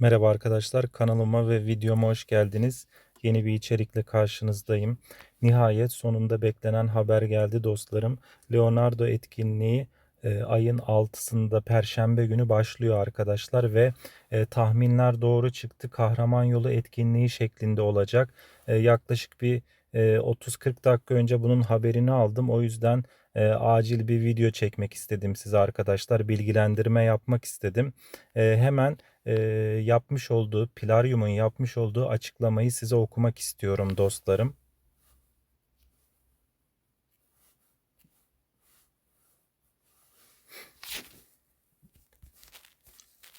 Merhaba arkadaşlar kanalıma ve videoma hoş geldiniz. Yeni bir içerikle karşınızdayım. Nihayet sonunda beklenen haber geldi dostlarım. Leonardo etkinliği e, ayın 6'sında Perşembe günü başlıyor arkadaşlar ve e, tahminler doğru çıktı. Kahraman yolu etkinliği şeklinde olacak. E, yaklaşık bir e, 30-40 dakika önce bunun haberini aldım. O yüzden e, acil bir video çekmek istedim size arkadaşlar. Bilgilendirme yapmak istedim. E, hemen e, yapmış olduğu, Plarium'un yapmış olduğu açıklamayı size okumak istiyorum dostlarım.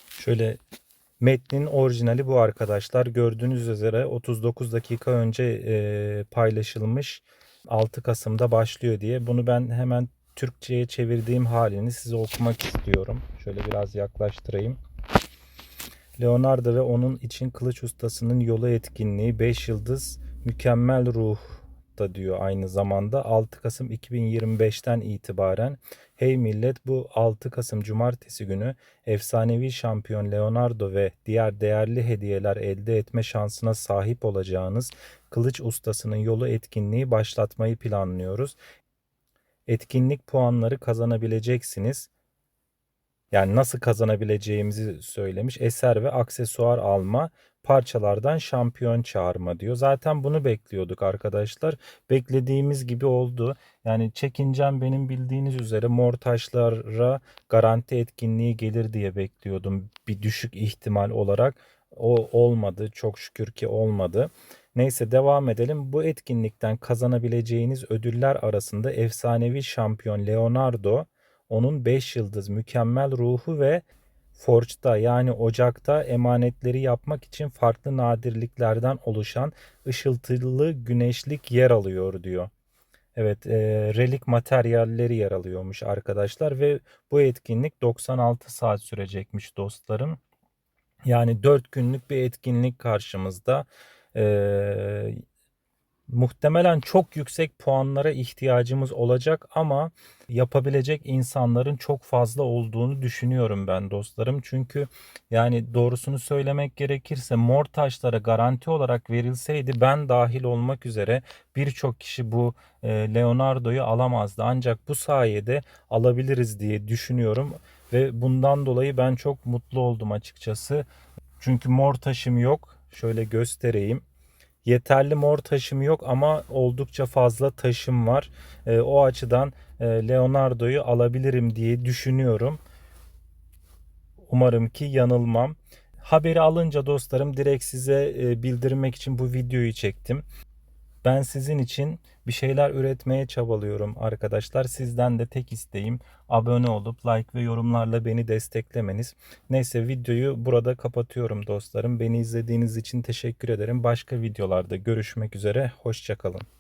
Şöyle metnin orijinali bu arkadaşlar. Gördüğünüz üzere 39 dakika önce e, paylaşılmış. 6 Kasım'da başlıyor diye. Bunu ben hemen Türkçe'ye çevirdiğim halini size okumak istiyorum. Şöyle biraz yaklaştırayım. Leonardo ve onun için kılıç ustasının yolu etkinliği 5 yıldız mükemmel ruh da diyor aynı zamanda 6 Kasım 2025'ten itibaren hey millet bu 6 Kasım cumartesi günü efsanevi şampiyon Leonardo ve diğer değerli hediyeler elde etme şansına sahip olacağınız kılıç ustasının yolu etkinliği başlatmayı planlıyoruz. Etkinlik puanları kazanabileceksiniz. Yani nasıl kazanabileceğimizi söylemiş. Eser ve aksesuar alma, parçalardan şampiyon çağırma diyor. Zaten bunu bekliyorduk arkadaşlar. Beklediğimiz gibi oldu. Yani çekincem benim bildiğiniz üzere mor taşlara garanti etkinliği gelir diye bekliyordum. Bir düşük ihtimal olarak. O olmadı. Çok şükür ki olmadı. Neyse devam edelim. Bu etkinlikten kazanabileceğiniz ödüller arasında efsanevi şampiyon Leonardo, onun 5 yıldız mükemmel ruhu ve Forge'da yani ocakta emanetleri yapmak için farklı nadirliklerden oluşan ışıltılı güneşlik yer alıyor diyor. Evet, e, relik materyalleri yer alıyormuş arkadaşlar ve bu etkinlik 96 saat sürecekmiş dostlarım. Yani 4 günlük bir etkinlik karşımızda. E, muhtemelen çok yüksek puanlara ihtiyacımız olacak ama yapabilecek insanların çok fazla olduğunu düşünüyorum ben dostlarım. Çünkü yani doğrusunu söylemek gerekirse mor taşlara garanti olarak verilseydi ben dahil olmak üzere birçok kişi bu e, Leonardo'yu alamazdı. Ancak bu sayede alabiliriz diye düşünüyorum ve bundan dolayı ben çok mutlu oldum açıkçası. Çünkü mor taşım yok. Şöyle göstereyim. Yeterli mor taşım yok ama oldukça fazla taşım var. E, o açıdan e, Leonardo'yu alabilirim diye düşünüyorum. Umarım ki yanılmam. Haberi alınca dostlarım direkt size e, bildirmek için bu videoyu çektim. Ben sizin için bir şeyler üretmeye çabalıyorum arkadaşlar. Sizden de tek isteğim abone olup like ve yorumlarla beni desteklemeniz. Neyse videoyu burada kapatıyorum dostlarım. Beni izlediğiniz için teşekkür ederim. Başka videolarda görüşmek üzere. Hoşçakalın.